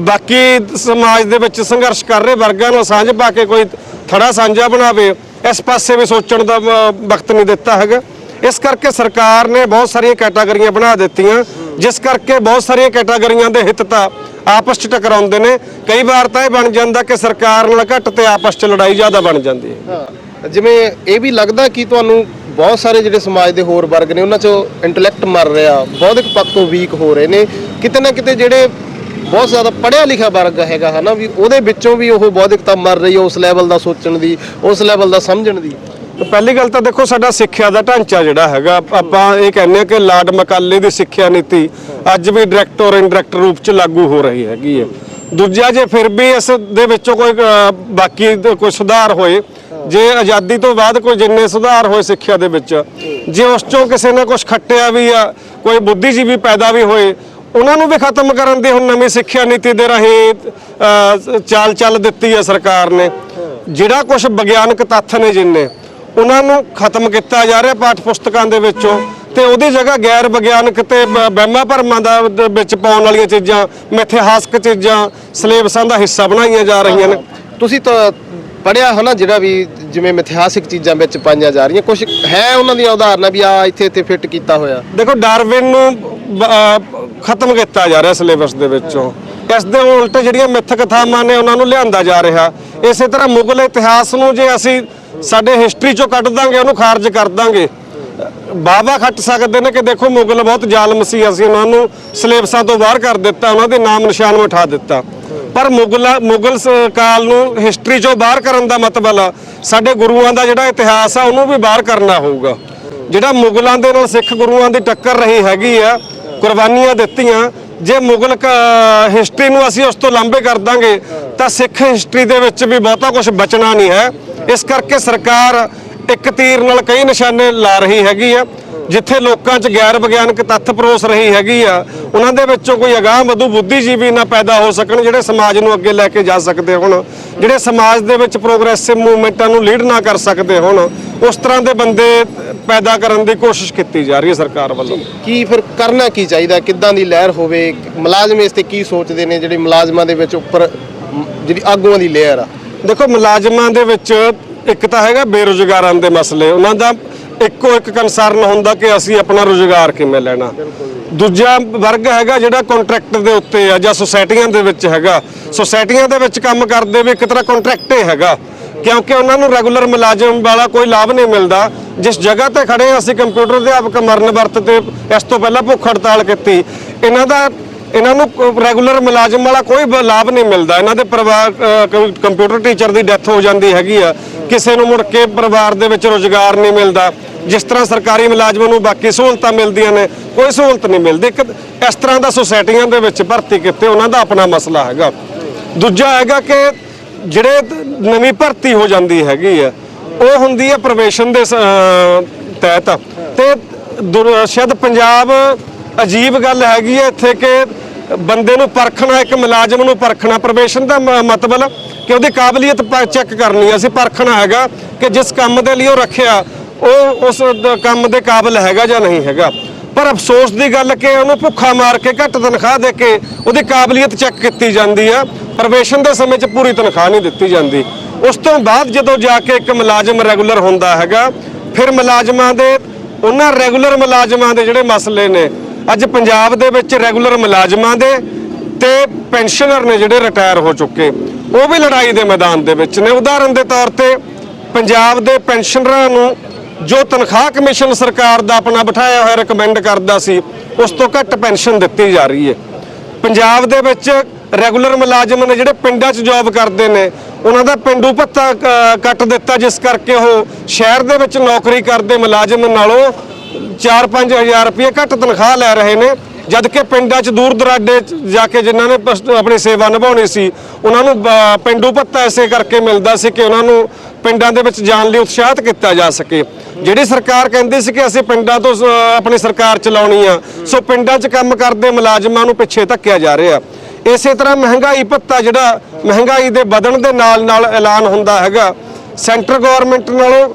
ਬਾਕੀ ਸਮਾਜ ਦੇ ਵਿੱਚ ਸੰਘਰਸ਼ ਕਰ ਰਹੇ ਵਰਗਾਂ ਨੂੰ ਸਾਂਝ ਪਾ ਕੇ ਕੋਈ ਥੜਾ ਸਾਂਝਾ ਬਣਾਵੇ, ਇਸ ਪਾਸੇ ਵੀ ਸੋਚਣ ਦਾ ਵਕਤ ਨਹੀਂ ਦਿੱਤਾ ਹੈਗਾ। ਇਸ ਕਰਕੇ ਸਰਕਾਰ ਨੇ ਬਹੁਤ ਸਾਰੀਆਂ ਕੈਟਾਗਰੀਆਂ ਬਣਾ ਦਿੱਤੀਆਂ, ਜਿਸ ਕਰਕੇ ਬਹੁਤ ਸਾਰੀਆਂ ਕੈਟਾਗਰੀਆਂ ਦੇ ਹਿੱਤ ਤਾਂ ਆਪਸ 'ਚ ਟਕਰਾਉਂਦੇ ਨੇ। ਕਈ ਵਾਰ ਤਾਂ ਇਹ ਬਣ ਜਾਂਦਾ ਕਿ ਸਰਕਾਰ ਨਾਲ ਘੱਟ ਤੇ ਆਪਸ 'ਚ ਲੜਾਈ ਜ਼ਿਆਦਾ ਬਣ ਜਾਂਦੀ ਹੈ, ਜਿਵੇਂ ਇਹ ਵੀ ਲੱਗਦਾ ਕਿ ਤੁਹਾਨੂੰ ਬਹੁਤ ਸਾਰੇ ਜਿਹੜੇ ਸਮਾਜ ਦੇ ਹੋਰ ਵਰਗ ਨੇ, ਉਹਨਾਂ 'ਚੋਂ ਇੰਟੈਲੈਕਟ ਮਰ ਰਿਹਾ ਬੌਧਿਕ ਪੱਖ ਤੋਂ ਵੀਕ ਹੋ ਰਹੇ ਨੇ। ਕਿਤੇ ਨਾ ਕਿਤੇ ਜਿਹੜੇ ਬਹੁਤ ਜ਼ਿਆਦਾ ਪੜ੍ਹਿਆ ਲਿਖਿਆ ਵਰਗ ਹੈਗਾ ਹਨਾ, ਵੀ ਉਹਦੇ ਵਿੱਚੋਂ ਵੀ ਉਹ ਬੌਧਿਕਤਾ ਮਰ ਰਹੀ ਹੈ ਉਸ ਲੈਵਲ ਦਾ ਸੋਚਣ ਦੀ, ਉਸ ਲੈਵਲ ਦਾ ਸਮਝਣ ਦੀ। ਪਹਿਲੀ ਗੱਲ ਤਾਂ ਦੇਖੋ, ਸਾਡਾ ਸਿੱਖਿਆ ਦਾ ਢਾਂਚਾ ਜਿਹੜਾ ਹੈਗਾ, ਆਪਾਂ ਇਹ ਕਹਿੰਦੇ ਆ ਕਿ ਲਾਡ ਮਕਾਲੇ ਦੀ ਸਿੱਖਿਆ ਨੀਤੀ ਅੱਜ ਵੀ ਡਾਇਰੈਕਟ ਔਰ ਇਨਡਾਇਰੈਕਟ ਰੂਪ ਚ ਲਾਗੂ ਹੋ ਰਹੀ ਹੈਗੀ ਹੈ। ਦੂਜਾ ਜੇ ਫਿਰ ਵੀ ਇਸ ਦੇ ਵਿੱਚੋਂ ਕੋਈ ਬਾਕੀ ਕੋਈ ਸੁਧਾਰ ਹੋਏ ਜੇ ਆਜ਼ਾਦੀ ਤੋਂ ਬਾਅਦ ਕੋਈ ਜਿੰਨੇ ਸੁਧਾਰ ਹੋਏ ਸਿੱਖਿਆ ਦੇ ਵਿੱਚ, ਜੇ ਉਸ ਚੋਂ ਕਿਸੇ ਨੇ ਕੁਝ ਖੱਟਿਆ ਵੀ ਆ, ਕੋਈ ਬੁੱਧੀਜੀਵੀ ਪੈਦਾ ਵੀ ਹੋਏ, ਉਹਨਾਂ ਨੂੰ ਵੀ ਖਤਮ ਕਰਨ ਦੀ ਹੁਣ ਨਵੀਂ ਸਿੱਖਿਆ ਨੀਤੀ ਦੇ ਰਾਹੀਂ ਚਾਲ ਚੱਲ ਦਿੱਤੀ ਹੈ ਸਰਕਾਰ ਨੇ। ਜਿਹੜਾ ਕੁਝ ਵਿਗਿਆਨਕ ਤੱਥ ਨੇ ਜਿੰਨੇ, ਉਹਨਾਂ ਨੂੰ ਖਤਮ ਕੀਤਾ ਜਾ ਰਿਹਾ ਪਾਠ ਪੁਸਤਕਾਂ ਦੇ ਵਿੱਚੋਂ ਤੇ ਉਹਦੀ ਜਗ੍ਹਾ ਗੈਰ ਵਿਗਿਆਨਕ ਤੇ ਵਹਿਮਾਂ ਭਰਮਾਂ ਦਾ ਵਿੱਚ ਪਾਉਣ ਵਾਲੀਆਂ ਚੀਜ਼ਾਂ, ਮਿਥਿਹਾਸਕ ਚੀਜ਼ਾਂ, ਸਿਲੇਬਸਾਂ ਦਾ ਹਿੱਸਾ ਬਣਾਈਆਂ ਜਾ ਰਹੀਆਂ ਨੇ। ਤੁਸੀਂ ਪੜਿਆ ਹੋ ਨਾ ਜਿਹੜਾ ਵੀ ਜਿਵੇਂ ਮਿਥਿਹਾਸਿਕ ਚੀਜ਼ਾਂ ਵਿੱਚ ਪਾਈਆਂ ਜਾ ਰਹੀਆਂ ਕੁਝ ਹੈ ਉਹਨਾਂ ਦੀਆਂ ਉਦਾਹਰਨਾਂ ਵੀ ਆ ਇੱਥੇ ਇੱਥੇ ਫਿੱਟ ਕੀਤਾ ਹੋਇਆ? ਦੇਖੋ, ਡਾਰਵਿਨ ਨੂੰ, ਅਹ, ਖਤਮ ਕੀਤਾ ਜਾ ਰਿਹਾ ਸਿਲੇਬਸ ਦੇ ਵਿੱਚੋਂ। ਇਸ ਦੇ ਉਲਟ ਜਿਹੜੀਆਂ ਮਿੱਥ ਕਥਾਵਾਂ ਨੇ, ਉਹਨਾਂ ਨੂੰ ਲਿਆਂਦਾ ਜਾ ਰਿਹਾ। ਇਸੇ ਤਰ੍ਹਾਂ ਮੁਗਲ ਇਤਿਹਾਸ ਨੂੰ ਜੇ ਅਸੀਂ ਸਾਡੇ ਹਿਸਟਰੀ ਚੋਂ ਕੱਢ ਦਾਂਗੇ, ਉਹਨੂੰ ਖਾਰਜ ਕਰ ਦਾਂਗੇ। ਬਾਬਾ ਖੱਟ ਸਕਦੇ ਨੇ ਕਿ ਦੇਖੋ ਮੁਗਲ ਬਹੁਤ ਜ਼ਾਲਮ ਸੀ, ਅਸੀਂ ਉਹਨਾਂ ਨੂੰ ਸਿਲੇਬਸਾਂ ਤੋਂ ਬਾਹਰ ਕਰ ਦਿੱਤਾ, ਉਹਨਾਂ ਦੇ ਨਾਮ ਨਿਸ਼ਾਨ ਮਿਟਾ ਦਿੱਤਾ। ਪਰ ਮੁਗਲ ਮੁਗਲ ਸ- ਕਾਲ ਨੂੰ ਹਿਸਟਰੀ ਚੋਂ ਬਾਹਰ ਕਰਨ ਦਾ ਮਤਲਬ ਆ, ਸਾਡੇ ਗੁਰੂਆਂ ਦਾ ਜਿਹੜਾ ਇਤਿਹਾਸ ਆ, ਉਹਨੂੰ ਵੀ ਬਾਹਰ ਕਰਨਾ ਹੋਊਗਾ। ਜਿਹੜਾ ਮੁਗਲਾਂ ਦੇ ਨਾਲ ਸਿੱਖ ਗੁਰੂਆਂ ਦੀ ਟੱਕਰ ਰਹੀ ਹੈਗੀ ਆ, ਕੁਰਬਾਨੀਆਂ ਦਿੱਤੀਆਂ, ਜੇ ਮੁਗਲ ਹਿਸਟਰੀ ਨੂੰ ਅਸੀਂ ਉਸ ਤੋਂ ਲਾਂਭੇ ਕਰ ਦਾਂਗੇ, ਤਾਂ ਸਿੱਖ ਹਿਸਟਰੀ ਦੇ ਵਿੱਚ ਵੀ ਬਹੁਤਾ ਕੁਝ ਬਚਣਾ ਨਹੀਂ ਹੈ। ਇਸ ਕਰਕੇ ਸਰਕਾਰ ਇੱਕ ਤੀਰ ਨਾਲ ਕਈ ਨਿਸ਼ਾਨੇ ਲਾ ਰਹੀ ਹੈਗੀ ਆ ਜਿੱਥੇ ਲੋਕਾਂ 'ਚ ਗੈਰ ਵਿਗਿਆਨਕ ਤੱਥ ਪਰੋਸ ਰਹੀ ਹੈਗੀ ਆ ਉਹਨਾਂ ਦੇ ਵਿੱਚੋਂ ਕੋਈ ਅਗਾਹ ਵਧੂ ਬੁੱਧੀਜੀਵੀ ਨਾ ਪੈਦਾ ਹੋ ਸਕਣ ਜਿਹੜੇ ਸਮਾਜ ਨੂੰ ਅੱਗੇ ਲੈ ਕੇ ਜਾ ਸਕਦੇ ਹੋਣ ਜਿਹੜੇ ਸਮਾਜ ਦੇ ਵਿੱਚ ਪ੍ਰੋਗਰੈਸਿਵ ਮੂਵਮੈਂਟਾਂ ਨੂੰ ਲੀਡ ਨਾ ਕਰ ਸਕਦੇ ਹੋਣ ਉਸ ਤਰ੍ਹਾਂ ਦੇ ਬੰਦੇ ਪੈਦਾ ਕਰਨ ਦੀ ਕੋਸ਼ਿਸ਼ ਕੀਤੀ ਜਾ ਰਹੀ ਹੈ ਸਰਕਾਰ ਵੱਲੋਂ। ਕੀ ਫਿਰ ਕਰਨਾ ਕੀ ਚਾਹੀਦਾ ਕਿੱਦਾਂ ਦੀ ਲਹਿਰ ਹੋਵੇ ਮੁਲਾਜ਼ਮ ਇਸ ਤੇ ਕੀ ਸੋਚਦੇ ਨੇ ਜਿਹੜੇ ਮੁਲਾਜ਼ਮਾਂ ਦੇ ਵਿੱਚ ਉੱਪਰ ਜਿਹੜੀ ਆਗੂਆਂ ਦੀ ਲੇਅਰ ਆ? ਦੇਖੋ ਮੁਲਾਜ਼ਮਾਂ ਦੇ ਵਿੱਚ ਇੱਕ ਤਾਂ ਹੈਗਾ ਬੇਰੁਜ਼ਗਾਰਾਂ ਦੇ ਮਸਲੇ, ਉਹਨਾਂ ਦਾ ਇੱਕੋ ਇੱਕ ਕੰਸਰਨ ਹੁੰਦਾ ਕਿ ਅਸੀਂ ਆਪਣਾ ਰੁਜ਼ਗਾਰ ਕਿਵੇਂ ਲੈਣਾ। ਦੂਜਾ ਵਰਗ ਹੈਗਾ ਜਿਹੜਾ ਕੰਟਰੈਕਟ ਦੇ ਉੱਤੇ ਆ ਜਾਂ ਸੁਸਾਇਟੀਆਂ ਦੇ ਵਿੱਚ ਹੈਗਾ। ਸੁਸਾਇਟੀਆਂ ਦੇ ਵਿੱਚ ਕੰਮ ਕਰਦੇ ਵੀ ਇੱਕ ਤਰ੍ਹਾਂ ਕੰਟਰੈਕਟ ਹੀ ਹੈਗਾ, ਕਿਉਂਕਿ ਉਹਨਾਂ ਨੂੰ ਰੈਗੂਲਰ ਮੁਲਾਜ਼ਮ ਵਾਲਾ ਕੋਈ ਲਾਭ ਨਹੀਂ ਮਿਲਦਾ। ਜਿਸ ਜਗ੍ਹਾ ਤੇ ਖੜੇ ਹਾਂ ਅਸੀਂ ਕੰਪਿਊਟਰ ਅਧਿਆਪਕ ਮਰਨ ਵਰਤ ਤੇ ਇਸ ਤੋਂ ਪਹਿਲਾਂ ਭੁੱਖ ਹੜਤਾਲ ਕੀਤੀ। ਇਹਨਾਂ ਦਾ ਇਹਨਾਂ ਨੂੰ ਰੈਗੂਲਰ ਮੁਲਾਜ਼ਮ ਵਾਲਾ ਕੋਈ ਬ- ਲਾਭ ਨਹੀਂ ਮਿਲਦਾ। ਇਹਨਾਂ ਦੇ ਪਰਿਵਾਰ ਕੰਪਿਊਟਰ ਟੀਚਰ ਦੀ ਡੈਥ ਹੋ ਜਾਂਦੀ ਹੈਗੀ ਆ। ਕਿਸੇ ਨੂੰ ਮੁੜ ਕੇ ਪਰਿਵਾਰ ਦੇ ਵਿੱਚ ਰੋਜ਼ਗਾਰ ਨਹੀਂ ਮਿਲਦਾ। ਜਿਸ ਤਰ੍ਹਾਂ ਸਰਕਾਰੀ ਮੁਲਾਜ਼ਮਾਂ ਨੂੰ ਬਾਕੀ ਸਹੂਲਤਾਂ ਮਿਲਦੀਆਂ ਨੇ, ਕੋਈ ਸਹੂਲਤ ਨਹੀਂ ਮਿਲਦੀ। ਇੱਕ, ਇਸ ਤਰ੍ਹਾਂ ਦਾ ਸੁਸਾਇਟੀਆਂ ਦੇ ਵਿੱਚ ਭਰਤੀ ਕੀਤੇ, ਉਹਨਾਂ ਦਾ ਆਪਣਾ ਮਸਲਾ ਹੈਗਾ। ਦੂਜਾ ਹੈਗਾ ਕਿ ਜਿਹੜੇ ਨਵੀਂ ਭਰਤੀ ਹੋ ਜਾਂਦੀ ਹੈਗੀ ਆ, ਉਹ ਹੁੰਦੀ ਹੈ ਪ੍ਰਵੇਸ਼ਨ ਦੇ ਤਹਿਤ। ਤੇ ਦੁਰ- ਸ਼ਾਇਦ ਪੰਜਾਬ ਅਜੀਬ ਗੱਲ ਹੈਗੀ ਹੈ ਇੱਥੇ ਕਿ ਬੰਦੇ ਨੂੰ ਪਰਖਣਾ, ਇੱਕ ਮੁਲਾਜ਼ਮ ਨੂੰ ਪਰਖਣਾ, ਪ੍ਰਵੇਸ਼ਨ ਦਾ ਮਤਲਬ ਕਿ ਉਹਦੀ ਕਾਬਲੀਅਤ ਚੈੱਕ ਕਰਨੀ ਅਸੀਂ ਪਰਖਣਾ ਹੈਗਾ ਕਿ ਜਿਸ ਕੰਮ ਦੇ ਲਈ ਉਹ ਰੱਖਿਆ, ਉਹ ਉਸ ਕੰਮ ਦੇ ਕਾਬਿਲ ਹੈਗਾ ਜਾਂ ਨਹੀਂ ਹੈਗਾ। ਪਰ ਅਫਸੋਸ ਦੀ ਗੱਲ ਕਿ ਉਹਨੂੰ ਭੁੱਖਾ ਮਾਰ ਕੇ ਘੱਟ ਤਨਖਾਹ ਦੇ ਕੇ ਉਹਦੀ ਕਾਬਲੀਅਤ ਚੈੱਕ ਕੀਤੀ ਜਾਂਦੀ ਆ। ਪ੍ਰਵੇਸ਼ਨ ਦੇ ਸਮੇਂ 'ਚ ਪੂਰੀ ਤਨਖਾਹ ਨਹੀਂ ਦਿੱਤੀ ਜਾਂਦੀ। ਉਸ ਤੋਂ ਬਾਅਦ ਜਦੋਂ ਜਾ ਕੇ ਇੱਕ ਮੁਲਾਜ਼ਮ ਰੈਗੂਲਰ ਹੁੰਦਾ ਹੈਗਾ, ਫਿਰ ਮੁਲਾਜ਼ਮਾਂ ਦੇ, ਉਹਨਾਂ ਰੈਗੂਲਰ ਮੁਲਾਜ਼ਮਾਂ ਦੇ ਜਿਹੜੇ ਮਸਲੇ ਨੇ ਅੱਜ ਪੰਜਾਬ ਦੇ ਵਿੱਚ ਰੈਗੂਲਰ ਮੁਲਾਜ਼ਮਾਂ ਦੇ ਤੇ ਪੈਨਸ਼ਨਰ ਨੇ ਜਿਹੜੇ ਰਿਟਾਇਰ ਹੋ ਚੁੱਕੇ, ਉਹ ਵੀ ਲੜਾਈ ਦੇ ਮੈਦਾਨ ਦੇ ਵਿੱਚ ਨੇ। ਉਦਾਹਰਨ ਦੇ ਤੌਰ ਤੇ ਪੰਜਾਬ ਦੇ ਪੈਨਸ਼ਨਰਾਂ ਨੂੰ ਜੋ ਤਨਖਾਹ ਕਮਿਸ਼ਨ ਸਰਕਾਰ ਦਾ ਆਪਣਾ ਬਿਠਾਇਆ ਹੋਇਆ ਰეკਮੈਂਡ ਕਰਦਾ ਸੀ, ਉਸ ਤੋਂ ਘੱਟ ਪੈਨਸ਼ਨ ਦਿੱਤੀ ਜਾ ਰਹੀ ਹੈ। ਪੰਜਾਬ ਦੇ ਵਿੱਚ ਰੈਗੂਲਰ ਮੁਲਾਜ਼ਮ ਨੇ ਜਿਹੜੇ ਪਿੰਡਾਂ 'ਚ ਜੌਬ ਕਰਦੇ ਨੇ, ਉਹਨਾਂ ਦਾ ਪਿੰਡੂ ਭੱਤਾ ਕੱਟ ਦਿੱਤਾ, ਜਿਸ ਕਰਕੇ ਉਹ ਸ਼ਹਿਰ ਦੇ ਵਿੱਚ ਨੌਕਰੀ ਕਰਦੇ ਮੁਲਾਜ਼ਮ ਨਾਲੋਂ 4-5000 ਰੁਪਏ ਘੱਟ ਤਨਖਾਹ ਲੈ ਰਹੇ ਨੇ। ਜਦ ਕਿ ਪਿੰਡਾਂ 'ਚ ਦੂਰ ਦਰਾਡੇ 'ਚ ਜਾ ਕੇ ਜਿਨ੍ਹਾਂ ਨੇ ਆਪਣੀ ਸੇਵਾ ਨਿਭਾਉਣੀ ਸੀ, ਉਹਨਾਂ ਨੂੰ ਬ- ਪਿੰਡੂ ਭੱਤਾ ਐਸੇ ਕਰਕੇ ਮਿਲਦਾ ਸੀ ਕਿ ਉਹਨਾਂ ਨੂੰ ਪਿੰਡਾਂ ਦੇ ਵਿੱਚ ਜਾਣ ਲਈ ਉਤਸ਼ਾਹਿਤ ਕੀਤਾ ਜਾ ਸਕੇ। ਜਿਹੜੀ ਸਰਕਾਰ ਕਹਿੰਦੀ ਸੀ ਕਿ ਅਸੀਂ ਪਿੰਡਾਂ ਤੋਂ ਆਪਣੀ ਸਰਕਾਰ ਚਲਾਉਣੀ ਆ, ਸੋ ਪਿੰਡਾਂ 'ਚ ਕੰਮ ਕਰਦੇ ਮੁਲਾਜ਼ਮਾਂ ਨੂੰ ਪਿੱਛੇ ਧੱਕਿਆ ਜਾ ਰਿਹਾ। ਇਸੇ ਤਰ੍ਹਾਂ ਮਹਿੰਗਾਈ ਭੱਤਾ ਜਿਹੜਾ ਮਹਿੰਗਾਈ ਦੇ ਵਧਣ ਦੇ ਨਾਲ ਨਾਲ ਐਲਾਨ ਹੁੰਦਾ ਹੈਗਾ। ਸੈਂਟਰ ਗਵਰਨਮੈਂਟ ਨਾਲੋਂ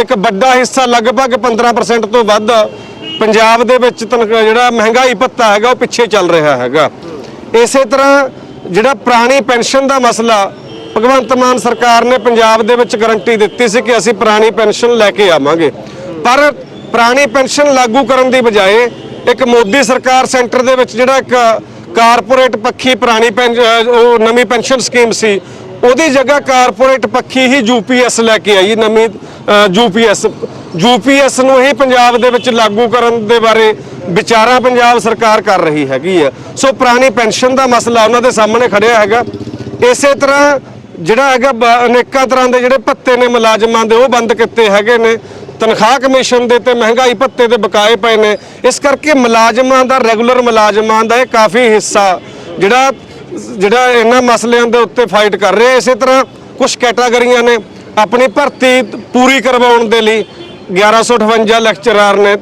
ਇੱਕ ਵੱਡਾ ਹਿੱਸਾ ਲਗਭਗ 15% ਤੋਂ ਵੱਧ ਪੰਜਾਬ ਦੇ ਵਿੱਚ ਤਨਖਾਹ ਜਿਹੜਾ ਮਹਿੰਗਾਈ ਭੱਤਾ ਹੈਗਾ, ਉਹ ਪਿੱਛੇ ਚੱਲ ਰਿਹਾ ਹੈਗਾ। ਇਸੇ ਤਰ੍ਹਾਂ ਜਿਹੜਾ ਪੁਰਾਣੀ ਪੈਨਸ਼ਨ ਦਾ ਮਸਲਾ, ਭਗਵੰਤ ਮਾਨ ਸਰਕਾਰ ਨੇ ਪੰਜਾਬ ਦੇ ਵਿੱਚ ਗਾਰੰਟੀ ਦਿੱਤੀ ਸੀ ਕਿ ਅਸੀਂ ਪੁਰਾਣੀ ਪੈਨਸ਼ਨ ਲੈ ਕੇ ਆਵਾਂਗੇ। ਪਰ ਪੁਰਾਣੀ ਪੈਨਸ਼ਨ ਲਾਗੂ ਕਰਨ ਦੀ ਬਜਾਏ ਇੱਕ ਮੋਦੀ ਸਰਕਾਰ ਸੈਂਟਰ ਦੇ ਵਿੱਚ ਜਿਹੜਾ ਇੱਕ ਕਾਰਪੋਰੇਟ ਪੱਖੀ ਪੁਰਾਣੀ ਪੈਨ- ਉਹ ਨਵੀਂ ਪੈਨਸ਼ਨ ਸਕੀਮ ਸੀ, ਉਹਦੀ ਜਗ੍ਹਾ ਕਾਰਪੋਰੇਟ ਪੱਖੀ ਹੀ ਯੂਪੀਐਸ ਲੈ ਕੇ ਆਈ, ਨਵੀਂ ਯੂਪੀਐਸ ਯੂਪੀਐਸ ਨੂੰ ਹੀ ਪੰਜਾਬ ਦੇ ਵਿੱਚ ਲਾਗੂ ਕਰਨ ਦੇ ਬਾਰੇ ਵਿਚਾਰਾਂ ਪੰਜਾਬ ਸਰਕਾਰ ਕਰ ਰਹੀ ਹੈਗੀ ਹੈ ਸੋ ਪੁਰਾਣੀ ਪੈਨਸ਼ਨ ਦਾ ਮਸਲਾ ਉਹਨਾਂ ਦੇ ਸਾਹਮਣੇ ਖੜਿਆ ਹੈਗਾ। ਇਸੇ ਤਰ੍ਹਾਂ ਜਿਹੜਾ ਹੈਗਾ ਬ- ਅਨੇਕਾਂ ਤਰ੍ਹਾਂ ਦੇ ਜਿਹੜੇ ਭੱਤੇ ਨੇ, ਮੁਲਾਜ਼ਮਾਂ ਦੇ, ਉਹ ਬੰਦ ਕੀਤੇ ਹੈਗੇ ਨੇ। ਤਨਖਾਹ ਕਮਿਸ਼ਨ ਦੇ ਤੇ ਮਹਿੰਗਾਈ ਭੱਤੇ ਦੇ ਬਕਾਏ ਪਏ ਨੇ। ਇਸ ਕਰਕੇ ਮੁਲਾਜ਼ਮਾਂ ਦਾ, ਰੈਗੂਲਰ ਮੁਲਾਜ਼ਮਾਂ ਦਾ ਇਹ ਕਾਫੀ ਹਿੱਸਾ ਜਿਹੜਾ ਜਿਹੜਾ ਇਹਨਾਂ ਮਸਲਿਆਂ ਦੇ ਉੱਤੇ ਫਾਈਟ ਕਰ ਰਿਹਾ। ਇਸੇ ਤਰ੍ਹਾਂ ਕੁਝ ਕੈਟਾਗਰੀਆਂ ਨੇ। ਆਪਣੀ ਭਰਤੀ ਪੂਰੀ ਕਰਵਾਉਣ ਦੇ ਲਈ 1158 ਲੈਕਚਰਰ ਨੇ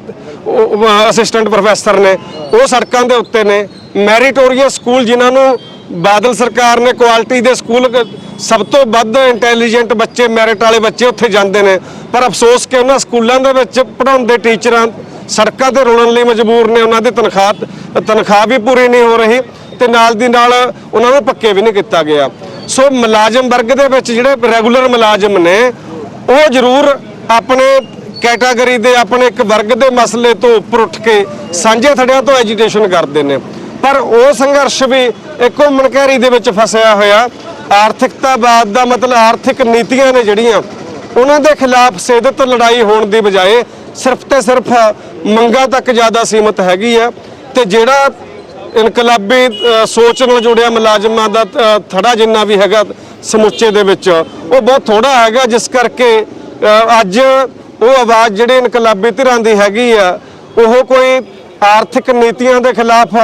ਅਸਿਸਟੈਂਟ ਪ੍ਰੋਫੈਸਰ ਨੇ, ਉਹ ਸੜਕਾਂ ਦੇ ਉੱਤੇ ਨੇ। ਮੈਰੀਟੋਰੀਅਸ ਸਕੂਲ ਜਿਨ੍ਹਾਂ ਨੂੰ ਬਾਦਲ ਸਰਕਾਰ ਨੇ ਕੁਆਲਿਟੀ ਦੇ ਸਕੂਲ ਸਭ ਤੋਂ ਵੱਧ ਇੰਟੈਲੀਜੈਂਟ ਬੱਚੇ, ਮੈਰਿਟ ਵਾਲੇ ਬੱਚੇ ਉੱਥੇ ਜਾਂਦੇ ਨੇ। ਪਰ ਅਫਸੋਸ ਕਿ ਉਹਨਾਂ ਸਕੂਲਾਂ ਦੇ ਵਿੱਚ ਪੜਾਉਂਦੇ ਟੀਚਰਾਂ ਸੜਕਾਂ ਤੇ ਰੁਲਣ ਲਈ ਮਜਬੂਰ ਨੇ, ਉਹਨਾਂ ਦੀ ਤਨਖਾਹ ਤਨਖਾਹ ਵੀ ਪੂਰੀ ਨਹੀਂ ਹੋ ਰਹੀ ਤੇ ਨਾਲ ਦੀ ਨਾਲ ਉਹਨਾਂ ਨੂੰ ਪੱਕੇ ਵੀ ਨਹੀਂ ਕੀਤਾ ਗਿਆ। ਸੋ ਮੁਲਾਜ਼ਮ ਵਰਗ ਦੇ ਵਿੱਚ ਜਿਹੜੇ ਰੈਗੂਲਰ ਮੁਲਾਜ਼ਮ ਨੇ, ਉਹ ਜ਼ਰੂਰ ਆਪਣੇ ਕੈਟਾਗਰੀ ਦੇ, ਆਪਣੇ ਇੱਕ ਵਰਗ ਦੇ ਮਸਲੇ ਤੋਂ ਉੱਪਰ ਉੱਠ ਕੇ ਸਾਂਝੇ ਥੜਿਆਂ ਤੋਂ ਐਜੀਟੇਸ਼ਨ ਕਰਦੇ ਨੇ। ਪਰ ਉਹ ਸੰਘਰਸ਼ ਵੀ ਇੱਕੋ ਮਨਕਹਿਰੀ ਦੇ ਵਿੱਚ ਫਸਿਆ ਹੋਇਆ। ਆਰਥਿਕਤਾਵਾਦ ਦਾ ਮਤਲਬ ਆਰਥਿਕ ਨੀਤੀਆਂ ਨੇ ਜਿਹੜੀਆਂ, ਉਹਨਾਂ ਦੇ ਖਿਲਾਫ ਸਿੱਧਤ ਲੜਾਈ ਹੋਣ ਦੀ ਬਜਾਏ ਸਿਰਫ ਤੇ ਸਿਰਫ ਮੰਗਾਂ ਤੱਕ ਜ਼ਿਆਦਾ ਸੀਮਤ ਹੈਗੀ ਆ। ਤੇ ਜਿਹੜਾ ਇਨਕਲਾਬੀ ਸੋਚ ਨਾਲ ਜੁੜਿਆ ਮੁਲਾਜ਼ਮਾਂ ਦਾ ਥੜਾ ਜਿੰਨਾ ਵੀ ਹੈਗਾ ਸਮੁੱਚੇ ਦੇ ਵਿੱਚ, ਉਹ ਬਹੁਤ ਥੋੜਾ ਹੈਗਾ, ਜਿਸ ਕਰਕੇ ਅੱਜ ਉਹ ਆਵਾਜ਼ ਜਿਹੜੇ ਇਨਕਲਾਬੀ ਧਿਰਾਂ ਦੀ ਹੈਗੀ ਆ, ਉਹ ਕੋਈ ਆਰਥਿਕ ਨੀਤੀਆਂ ਦੇ ਖਿਲਾਫ,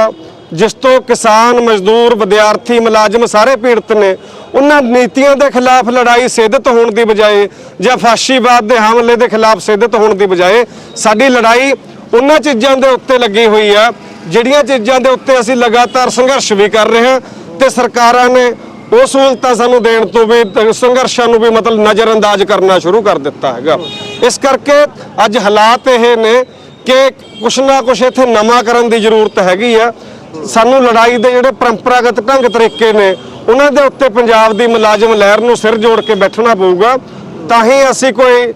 ਜਿਸ ਤੋਂ ਕਿਸਾਨ, ਮਜ਼ਦੂਰ, ਵਿਦਿਆਰਥੀ, ਮੁਲਾਜ਼ਮ ਸਾਰੇ ਪੀੜਤ ਨੇ, ਉਹਨਾਂ ਨੀਤੀਆਂ ਦੇ ਖਿਲਾਫ ਲੜਾਈ ਸਿੱਧਤ ਹੋਣ ਦੀ ਬਜਾਏ ਜਾਂ ਫਾਸ਼ੀਵਾਦ ਦੇ ਹਮਲੇ ਦੇ ਖਿਲਾਫ ਸਿੱਧਤ ਹੋਣ ਦੀ ਬਜਾਏ, ਸਾਡੀ ਲੜਾਈ ਉਹਨਾਂ ਚੀਜ਼ਾਂ ਦੇ ਉੱਤੇ ਲੱਗੀ ਹੋਈ ਆ। ਜਿਹੜੀਆਂ ਚੀਜ਼ਾਂ ਦੇ ਉੱਤੇ ਅਸੀਂ ਲਗਾਤਾਰ ਸੰਘਰਸ਼ ਵੀ ਕਰ ਰਹੇ ਹਾਂ ਤੇ ਸਰਕਾਰਾਂ ਨੇ ਉਹ ਸਹੂਲਤਾਂ ਸਾਨੂੰ ਦੇਣ ਤੋਂ ਵੀ ਸੰਘਰਸ਼ਾਂ ਨੂੰ ਵੀ ਮਤਲਬ ਨਜ਼ਰਅੰਦਾਜ਼ ਕਰਨਾ ਸ਼ੁਰੂ ਕਰ ਦਿੱਤਾ ਹੈਗਾ। ਇਸ ਕਰਕੇ ਅੱਜ ਹਾਲਾਤ ਇਹ ਨੇ ਕਿ ਕੁਛ ਨਾ ਕੁਛ ਇੱਥੇ ਨਵਾਂ ਕਰਨ ਦੀ ਜ਼ਰੂਰਤ ਹੈਗੀ ਆ। ਸਾਨੂੰ ਲੜਾਈ ਦੇ ਜਿਹੜੇ ਪਰੰਪਰਾਗਤ ਢੰਗ ਤਰੀਕੇ ਨੇ, ਉਹਨਾਂ ਦੇ ਉੱਤੇ ਪੰਜਾਬ ਦੀ ਮੁਲਾਜ਼ਮ ਲਹਿਰ ਨੂੰ ਸਿਰ ਜੋੜ ਕੇ ਬੈਠਣਾ ਪਊਗਾ। ਤਾਂ ਹੀ ਅਸੀਂ ਕੋਈ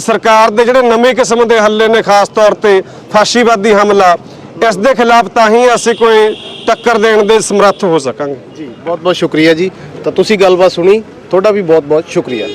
ਸਰਕਾਰ ਦੇ ਜਿਹੜੇ ਨਵੇਂ ਕਿਸਮ ਦੇ ਹੱਲੇ ਨੇ, ਖਾਸ ਤੌਰ ਤੇ ਫਾਸ਼ੀਵਾਦੀ ਹਮਲਾ ਇਸ ਦੇ ਖਿਲਾਫ ਤਾਂ ਹੀ ਅਸੀਂ ਕੋਈ ਟੱਕਰ ਦੇਣ ਦੇ ਸਮਰੱਥ ਹੋ ਸਕਾਂਗੇ। ਜੀ ਬਹੁਤ ਬਹੁਤ ਸ਼ੁਕਰੀਆ ਜੀ। ਤਾਂ ਤੁਸੀਂ ਗੱਲਬਾਤ ਸੁਣੀ, ਤੁਹਾਡਾ ਵੀ ਬਹੁਤ ਬਹੁਤ ਸ਼ੁਕਰੀਆ।